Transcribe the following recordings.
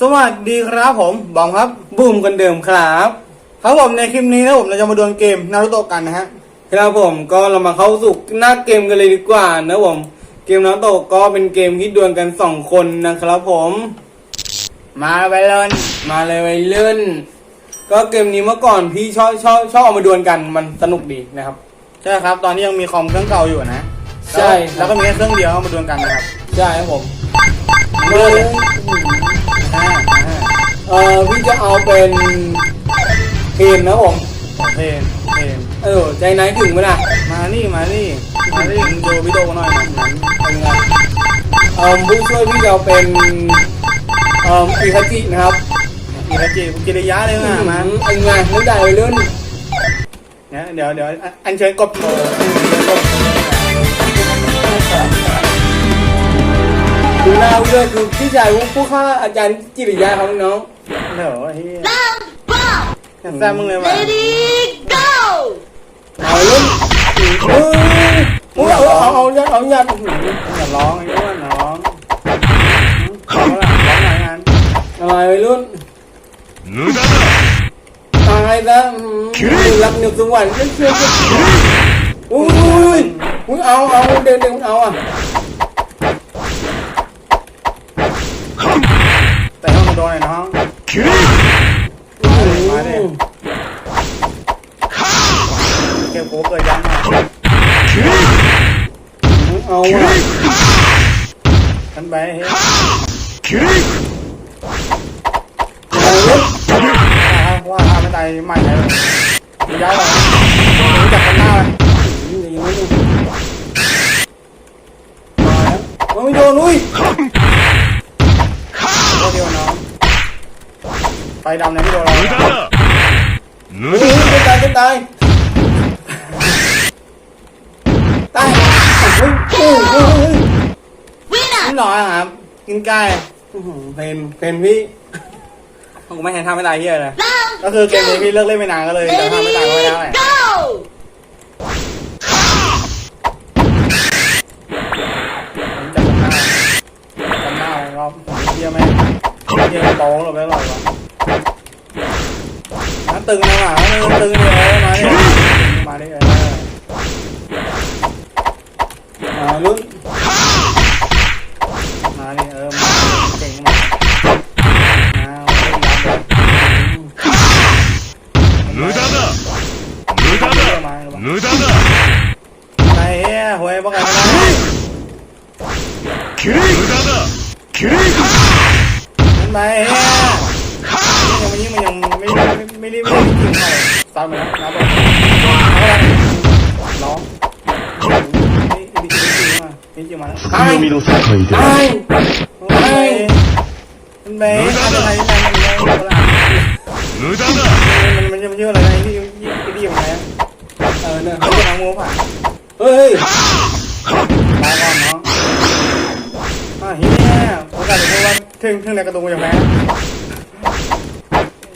สวัสดีครับผมบอมครับบูมคนเดิมครับครับผมในคลิปนี้นะผมเราจะมาดวลเกมนารูโตะกันนะฮะครับผมก็เรามาเข้าสู่หน้าเกมกันเลยดีกว่านะผมเกมนารูโตะก็เป็นเกมที่ดวลกันสองคนนะครับผม มาไปเล่นมาเลยไปเล่นก็เกมนี้เมื่อก่อนพี่ชอบชอบชอบเอามาดวลกันมันสนุกดีนะครับใช่ครับตอนนี้ยังมีคอมเครื่องเก่าอยู่นะใช่แล้วก็มีแค่เครื่องเดียวเอามาดวลกันนะครับใช่ครับผมเริ่มเลยห้าห้า เอ่อพี่จะเอาเป็นเพนนะผมเพลงเพลงเออใจไหนถึงไหมล่ะมานี่มานี่มานี่มึงดูวิดีโอหน่อยนะนั้นเป็นไงเอ่อผู้ช่วยพี่จะเอาเป็นเอ่ออิคาจินะครับอีกจีกิริยะเลยนะมาอืเป็นไงไม่ได้เลยเลื่อนเนี่ยเดี๋ยวเดี๋ยวอันอันเชิญกบโชว์กบ ดูหน้าเพื่อนดูพี่ชายวุ้งผู้ฆ่าอาจารย์จิริยาครับน้องเหรอเฮียแซมมึงเลยวะ Ready go เอาลุ้นเฮ้ยเอาเอาเอายัดเอายัดอย่าร้องไอ้เรื่อนน้องร้องอะไรงานอะไรลุ้นนึกได้ายซะรับหนึ่งสวรรค์ไม่เชื่ออุ้ยอุ้ยเอาเอาเดินเดินเอาอะ โดนเลยน้อง มาดิเก็บกูเกิดยังไงเอาว่ะทันไปเฮ้ยว่าทำไม่ได้ไม่เลยย้ายออกรู้จักกันหน้าเลย ดำเลยพี่โดนอะไรขึ้นตายขึ้นตายตายนิดหน่อยครับกินไก่เป็นเป็นพี่ผมไม่เห็นทำไม่ได้เฮียเลยก็คือเกมนี้พี่เลิกเล่นไปนานก็เลยจะทำไม่ได้ก็ไม่ได้จำหน้าจำหน้าเราเฮียไหมเฮียโป้งหรือไม่หรอ กนั่นตึงนะหมาตึงเลยมาดิมาดิเออ อ่าลุ้น มาดิเออมาเก่งมากมาเล่นยับเลย 無駄だ無駄だ無駄だ ไอ้เหี้ยหวยบอกกันไม่ได้ キリ無駄だキリ มันไปเหี้ย ไม่รีบไม่รีบไปซ้ำนะนะบอลน้องนี่จริงมาตายตายตายมันเด้ไม่ไม่ไม่ไรมัไมันจะมันเยอะอะไรนี่ยี่ดีอย่างไรเออเนี่ยเขาจะทำงูผ่านเฮ้ยมายก่อนเนาะอะเฮียโอกาสเดี๋ยววันถึงถึงในกระตุกอย่างไร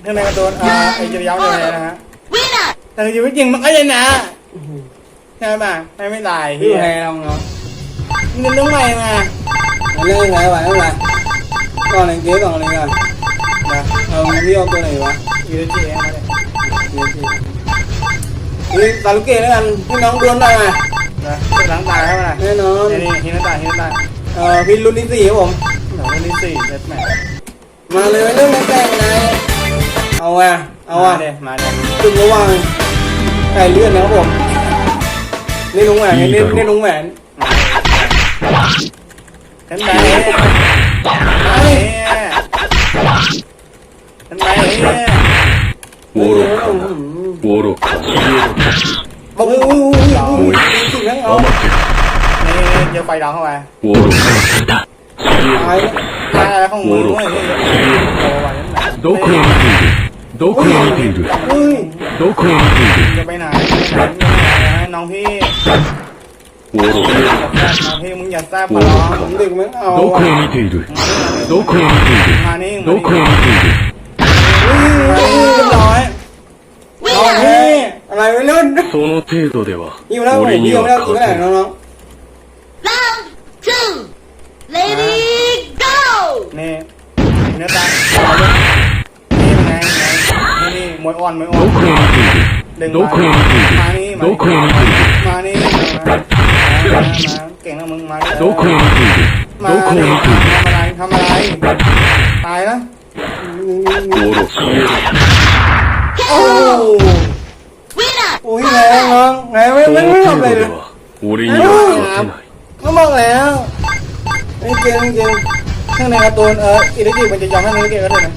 ถึงในกระตุ้นอ่าไอ้จะย้ำยังไงนะฮะ Winner. แต่ชีวิตจริงมันก็ยังนะใช่ป่ะไม่ไม่ตายเฮีพี่ยแพ้เราเนาะมันต้องใหม่มามันเล่นยังไงวะไม่เป็นไรก่อนเล่นเกมก่อนเลยกันนะเออพี่เอาตัวไหนวะยูจีเอ็มมาเลยเดี๋ยวพี่นี่ตาลุกเกแล้วกันพี่น้องดวลได้ไหมนะล้างตาเข้ามาแน่นอนนี่นี่ฮินาตาฮินาตาเออพี่รุ่นที่สี่ครับผมหนูนี่สี่เจ็ดแม่มาเลยเรื่องแรกๆนาย เอาอ่ะเอาอ่ะ เดี๋ยมาเดี๋ยว จุดระหว่างไก่เลื่อนนะครับผมนี่ลุงแหวนนี่นี่ลุงแหวน ขึ้นไปเฮียขึ้นไปเฮีย โอ้โห 愚か โอ้โหสิ่งนั้นเอา นี่เจอไฟดาวเข้าไป 愚か ตาย ตายอะไรของมึงด้วยโอ้ย どこへ見ている どこへ見ている เฮ้ย どこへ見ている จะไปไหนน้องพี่ 愚か น้องพี่มึงอย่าแซ่บมาร้อง ผมดึกมั้งเอา どこへ見ているどこへ見てい มานี่ るどこへ見ている มานี่เรียบร้อย เอา Winner. พี่อะไรไม่รู้ その程度では ยิ่งแล้วผม 俺に ยิ่ง は แล้วกิน 勝 ไม่ได้ てない น้อง วยอ่อนมวยอ่อนดึงมาหนีมานี่มามนี่มาเก่งนะมึงมามาทำอะไรทำอะไรตายนะโอ้โหโอ้ยแไงเน้งไงไม่ไม่ไทำอะไรเลยก็บอกแล้วไม่เก่งไม่เก่งข้างในกระตูนเอออิริกิมันจะยอมให้มันเก่งก็ได้นะ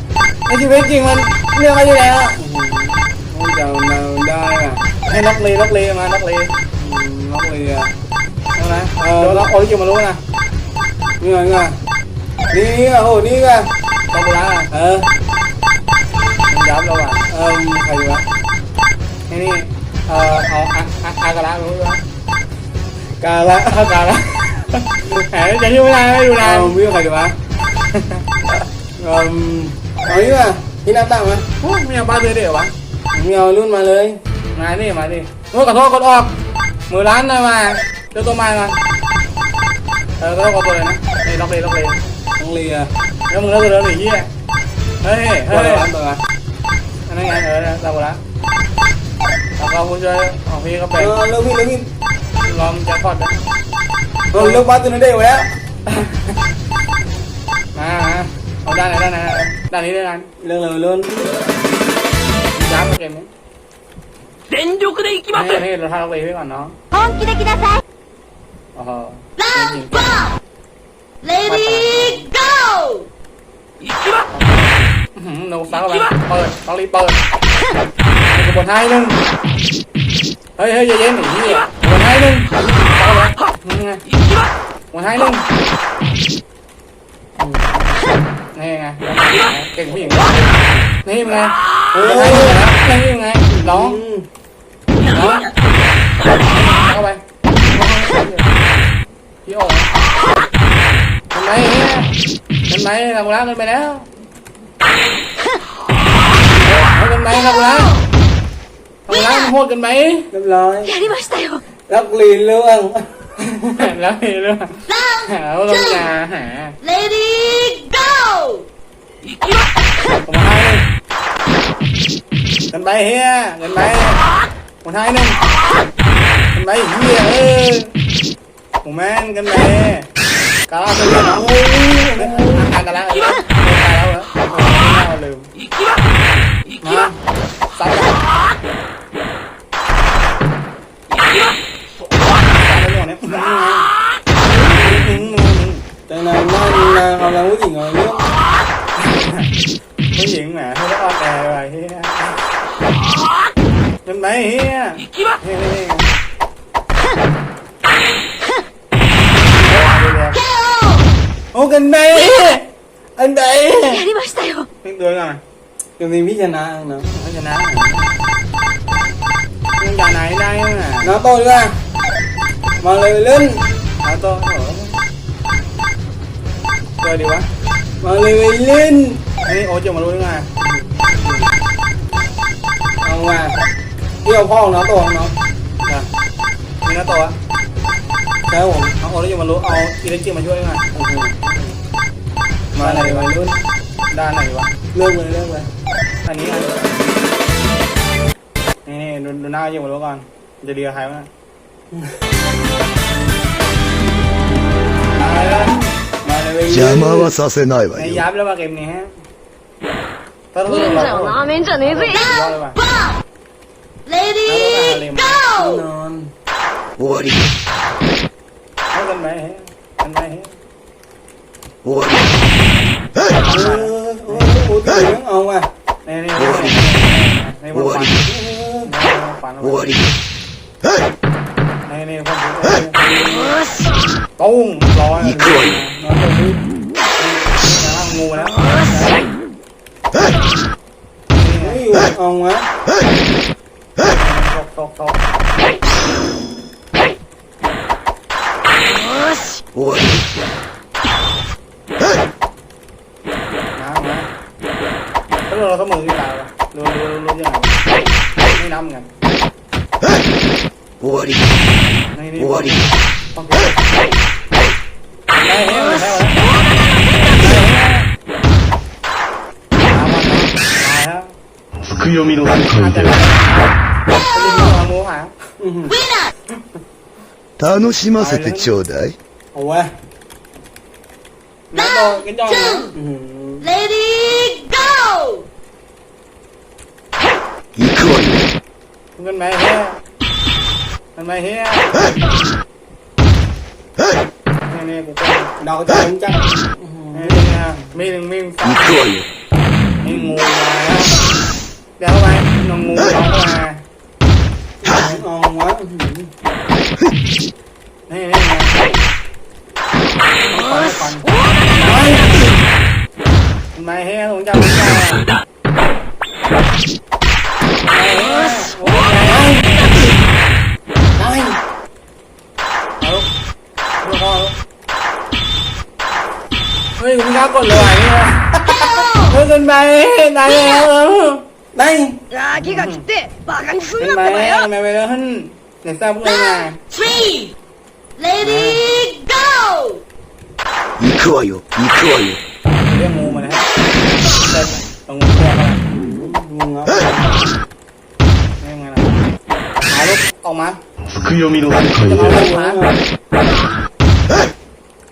ในชีวิตจริงมันเรื่องไม่ได้แล้ว โอ้ยจะมาได้อะให้ล็อกเลยล็อกเลยมาล็อกเลยล็อกเลยอะใช่ไหมเออล็อกออริจินมารู้นะนี่ไงนี่ไงนี่ไงโอ้นี่ไงตอบุระเออมันยับเราอะเออใครอยู่วะนี่นี่เออเอาอาอาอากาละรู้ไหมกาละกาละแหมจะยุ่งไม่ได้ไม่ดูนานวิวใครดีวะอืมเอาดิว่ะที่หน้าตั้งไหมโอ้ไม่เอาบ้านเลยเดี๋ยววะ ไม่เอารุ่นมาเลย มาดิมาดิโอ้ขอโทษกดออกมือร้านหน่อยมาเจ้าตัวไม้มาเออก็ต้องกดตัวเลยนะนี่ล็อกเลยล็อกเลยต้องเลียแล้วมึงเลิกเลยหนีเหี้ยเฮ้ยเฮ้ยร้านเปิดมาอันนั้นไงเออเราหมดละแล้วก็ผู้ช่วยของพี่ก็เป็นเออเลิกพี่เลิกพี่ลองจะกดนะเออเลิกบ้านตัวนั้นได้อยู่แล้วมามาเอาด้านไหนด้านไหนด้านนี้ด้านนั้นเรื่องเลยเรื่อง ย้ำเกมนี้ 全力で行きま นี่ す นี่เราทำเอาไปไว้ก่อนเนาะ 本気で来なさい โอ้โห Round one! Ready, go! 行きます อื้อหือหนูซักเข้าไปเปิดต้องรีบเปิดไอ้กระบวนท้ายหนึ่งเฮ้ยเฮ้ยเย็นๆหนีนี่กระบวนท้ายหนึ่งเอาเลยนี่ไง 行きます กระบวนท้ายหนึ่งนี่ไงเก่งผู้หญิงนี่เป็นไง โอ้ยนั่นยังไงน้องน้องเข้าไปพี่โอ๋ทำไมเนี่ยทำไมทำร้ายกันไปแล้วทำไมทำร้ายทำร้ายโหดกันไหมเรียบร้อยลักลีนเรื่องแล้วเรื่องหาเราจะหา Lady go มา นไปเฮียเงินไปหัวท้ายหนึ่งเงินไปเฮียเอ้ผมแม่งเงินไปกาลาเป็นน้องโอ้ยอันตรายแล้าแล้วเหรอเราลืมมาสัตว์แต่นายนั่นนายกำลังผู้หญิงอะไเนี่ยผู้หญิงแหม này ô gần đây. Anh đây anh đưa rồi đừng tìm biết cho nó nữa nói cho nó nhưng bà này đây. Nè nó to ra. Mà lời lên nó to. rồi đi quá mà lời lên ấy ô cho mà luôn nè không à เกมนี้พี่ชนะนะ ไม่ชนะยังจะไหนได้ยังไง น้าโตดีกว่ามาเลยเล่น เอาตัวเหรอตัวดีวะ มาเลยเล่น นี่โอ้จะมารู้ยังไง เอามาเที่ยวพ่อของน้าโตของน้อง มีหน้าตัว ใช่ผม เอาโอ้แล้วจะมารู้เอาอีเล็กจิมาช่วยยังไง มาเลยวัยรุ่น ด้านไหนวะ เลิกเลยเลิกเลย อันนี้ไงนี่นี่ดูดูหน้าอยู่มารู้ก่อนจะดีกับใครวะมาแล้ว มาเลยวัย 邪 รุ่น 魔はさせないわ ใน よ ยับแล้วว่าเกมนี้ฮะถ้าเรา 忍 เรา 者をなめんじゃねえぜ เลยมาแน่นอนวัวดิเอากันไหมฮะกันไหมฮะวัวดิเฮ้ยเออโอ้โหเตียงเอาว่ะในในในวัวดิวัวดิเฮ้ยในในความเฮ้ยตุ้งร้อยอีกตัวน้องตัวนี้ร่างูนะเฮ้ยเอาวะ ตกตก 終わりはい น้ำนะถ้าเราเสมอที่ตายว่ะรู้รู้รู้ยังไงไม่น้ำไง はい終わり นี่นี่ 終わり ต้องได้เฮ้ยได้แล้ว 読みの世 อาจ 界 จะ で ได้ は จะได้ มีความรู้หา 楽しませてちょうだい。 โอ้ยนักโตกันจองนะ อื้อหือ レディーゴー行くわよ。 เงินไหมเฮียเงินไหมเฮีย はい นี่นี่กูก็ ดอกจะถึงจัง นี่นี่นะมีหนึ่งมีสา 行 ม くわよ。 นี่งูมา ธอได้เฮ้ยคุณน้ากดเลยเฮ้ยเกินไปนายเออนายรากิกาคิเตะบ้ากันชุนนั่นเลยทำไมไปแล้วฮั่นไยนทราบพวกเรามา three lady go 行くわよ行くわよでも รงงูตัวเขา งงครับ เรียกไงล่ะหาลูกออกมา 福読みの世界 จะ で มา は ลูกมา はい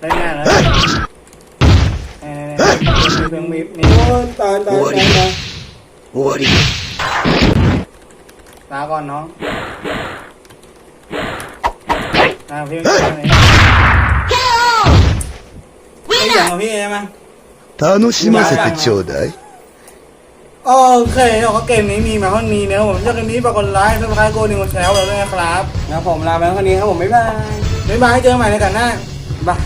เล่นง่ายเลยนี่เพิ่งมีนี่ โอ้ยตายตายตายตาย 終わり。 ลาก่อนน้องอ่าพี่ KO ไอ้อย่างของพี่ใช่ไหม 楽しませてちょうだい。 โอเคเราก็เกมนี้มีมาเท่านี้นะผมชอบเกมนี้ฝากกดไลค์ซับสไครต์กดดิ่งกดแชร์เราด้วยนะครับ นะผมลาไปแล้วคนนี้ครับผม บ๊ายบาย บ๊ายบายเจอกันใหม่ในกันหน้าบาย